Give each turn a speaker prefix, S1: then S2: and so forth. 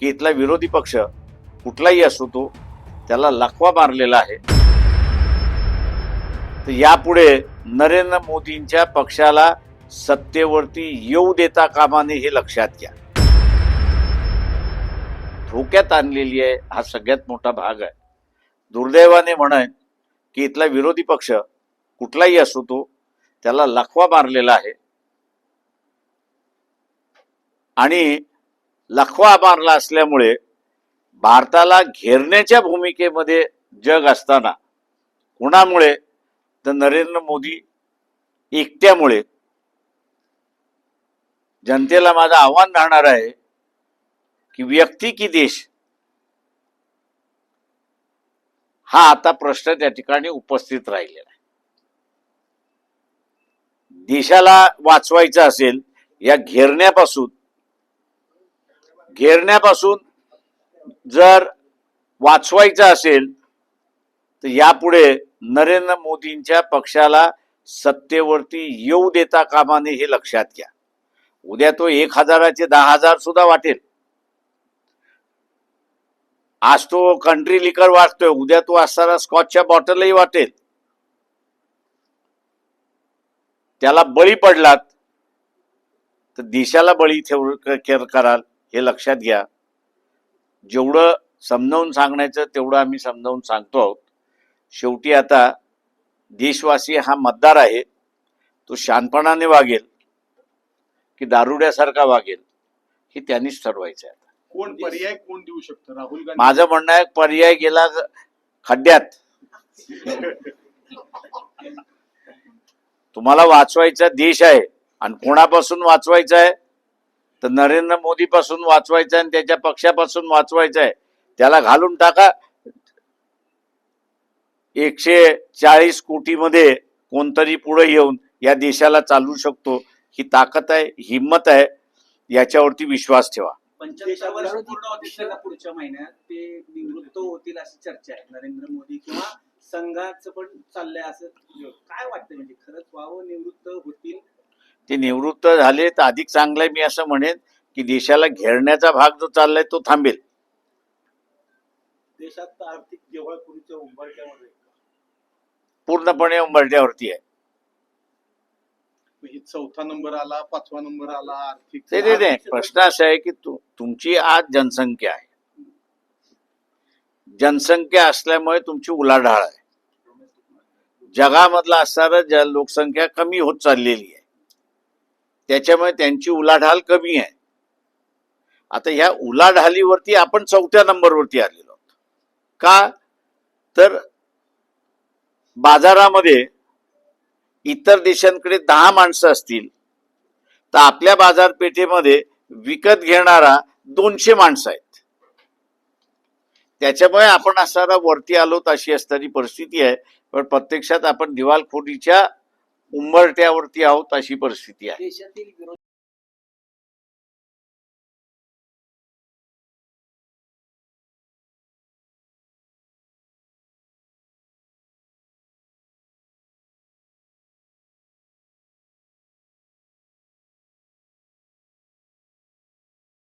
S1: की इथला विरोधी पक्ष कुठलाही असो तो त्याला लखवा मारलेला आहे. तर यापुढे नरेंद्र मोदींच्या पक्षाला सत्तेवरती येऊ देता कामाने हे लक्षात घ्या. धोक्यात आणलेली आहे हा सगळ्यात मोठा भाग आहे. दुर्दैवाने म्हणेन की इथला विरोधी पक्ष कुठलाही असो तो त्याला लखवा मारलेला आहे. आणि लखवा मारला असल्यामुळे भारताला घेरण्याच्या भूमिकेमध्ये जग असताना कुणामुळे तर नरेंद्र मोदी एकट्यामुळे. जनतेला माझं आव्हान राहणार आहे की व्यक्ती की देश हा आता प्रश्न त्या ठिकाणी उपस्थित राहिलेला आहे. देशाला वाचवायचं असेल या घेरण्यापासून घेरण्यापासून जर वाचवायचं असेल तर यापुढे नरेंद्र मोदींच्या पक्षाला सत्तेवरती येऊ देता कामाने हे लक्षात घ्या. उद्या तो एक हजाराचे दहा हजार सुद्धा वाटेल. आज तो कंट्री लिकर वाटतोय उद्या तो असताना स्कॉचच्या बॉटलही वाटेल. त्याला बळी पडलात तर देशाला बळी ठेव कराल. हे लक्षात घ्या. जेवढं समजावून सांगण्याचं तेवढं आम्ही समजावून सांगतो आहोत. शेवटी आता देशवासी हा मतदार आहे. तो शानपणाने वागेल की दारुड्यासारखा वागेल हे त्यांनीच ठरवायचं आहे
S2: कोण पर्याय कोण देऊ शकतो? राहुल गांधी.
S1: माझं म्हणणं आहे पर्याय गेला खड्ड्यात. तुम्हाला वाचवायचा देश आहे आणि कोणापासून वाचवायचा आहे? तर नरेंद्र मोदी पासून वाचवायचं आणि त्याच्या पक्षापासून वाचवायचं आहे त्याला घालून टाका. एकशे चाळीस कोटीमध्ये कोणतरी पुढे येऊन या देशाला चालू शकतो. ही ताकद आहे हिंमत आहे याच्यावरती विश्वास ठेवा.
S3: पुढच्या महिन्यात ते निवृत्त होतील अशी चर्चा आहे. नरेंद्र मोदी किंवा संघाचं पण चाललंय असं काय वाटतं म्हणजे खरंच व्हावं निवृत्त होतील
S1: ते निवृत्त झाले तर अधिक चांगलं आहे मी असं म्हणेन की देशाला घेरण्याचा भाग जो चाललाय तो थांबेल.
S2: देशात आर्थिक
S1: पूर्णपणे उंबरठ्यावरती आहे.
S2: ही चौथा नंबर आला पाचवा नंबर आला आर्थिक
S1: ते ते ते प्रश्न असा आहे की तु- तुमची आज जनसंख्या आहे. जनसंख्या असल्यामुळे तुमची उलाढाळ आहे. जगामधला असणारा लोकसंख्या कमी होत चाललेली आहे. त्याच्यामुळे त्यांची उलाढाल कमी आहे. आता ह्या उलाढालीवरती आपण चौथ्या नंबरवरती आलेलो आहोत. का? तर बाजारामध्ये इतर देशांकडे दहा माणसं असतील तर आपल्या बाजारपेठेमध्ये विकत घेणारा दोनशे माणसं आहेत. त्याच्यामुळे आपण असणारा वरती आलोत अशी असणारी परिस्थिती आहे. पण प्रत्यक्षात आपण दिवाळखोरीच्या उंबरट्यावरती आहोत अशी परिस्थिती आहे.
S3: देशातील विरोधी